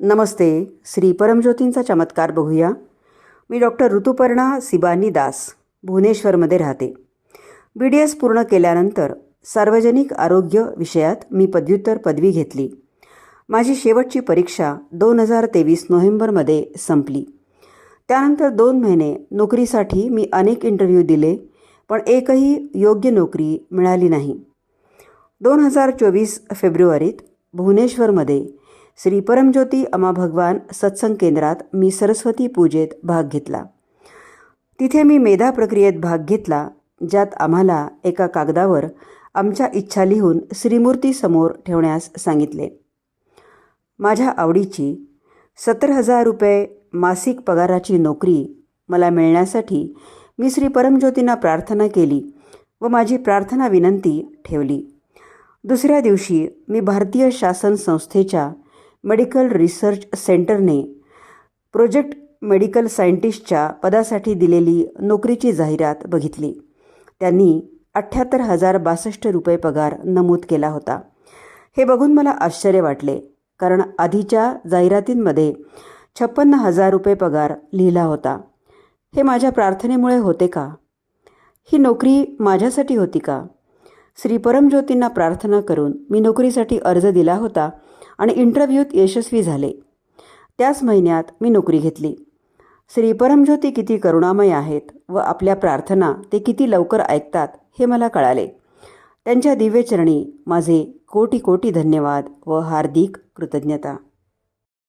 नमस्ते श्री परमज्योतींचा चमत्कार बघूया. मी डॉक्टर ऋतुपर्णा सिबानी दास भुवनेश्वरमध्ये राहते. बी डी एस पूर्ण केल्यानंतर सार्वजनिक आरोग्य विषयात मी पदव्युत्तर पदवी घेतली. माझी शेवटची परीक्षा दोन हजार तेवीस नोव्हेंबरमध्ये संपली. त्यानंतर दोन महिने नोकरीसाठी मी अनेक इंटरव्ह्यू दिले पण एकही योग्य नोकरी मिळाली नाही. दोन हजार चोवीस फेब्रुवारीत भुवनेश्वरमध्ये श्री परमज्योती अमा भगवान सत्संग केंद्रात मी सरस्वती पूजेत भाग घेतला. तिथे मी मेधा प्रक्रियेत भाग घेतला ज्यात आम्हाला एका कागदावर आमच्या इच्छा लिहून श्रीमूर्तीसमोर ठेवण्यास सांगितले. माझ्या आवडीची सत्तर हजार रुपये मासिक पगाराची नोकरी मला मिळण्यासाठी मी श्री परमज्योतींना प्रार्थना केली व माझी प्रार्थना विनंती ठेवली. दुसऱ्या दिवशी मी भारतीय शासन संस्थेच्या मेडिकल रिसर्च सेंटरने प्रोजेक्ट मेडिकल सायंटिस्टच्या पदासाठी दिलेली नोकरीची जाहिरात बघितली. त्यांनी अठ्ठ्याहत्तर हजार बासष्ट रुपये पगार नमूद केला होता. हे बघून मला आश्चर्य वाटले कारण आधीच्या जाहिरातींमध्ये छप्पन्न हजार रुपये पगार लिहिला होता. हे माझ्या प्रार्थनेमुळे होते का? ही नोकरी माझ्यासाठी होती का? श्री परमज्योतींना प्रार्थना करून मी नोकरीसाठी अर्ज दिला होता आणि इंटरव्ह्यूत यशस्वी झाले. त्याच महिन्यात मी नोकरी घेतली. श्री परमज्योती किती करुणामय आहेत व आपल्या प्रार्थना ते किती लवकर ऐकतात हे मला कळाले. त्यांच्या दिव्यचरणी माझे कोटी कोटी धन्यवाद व हार्दिक कृतज्ञता.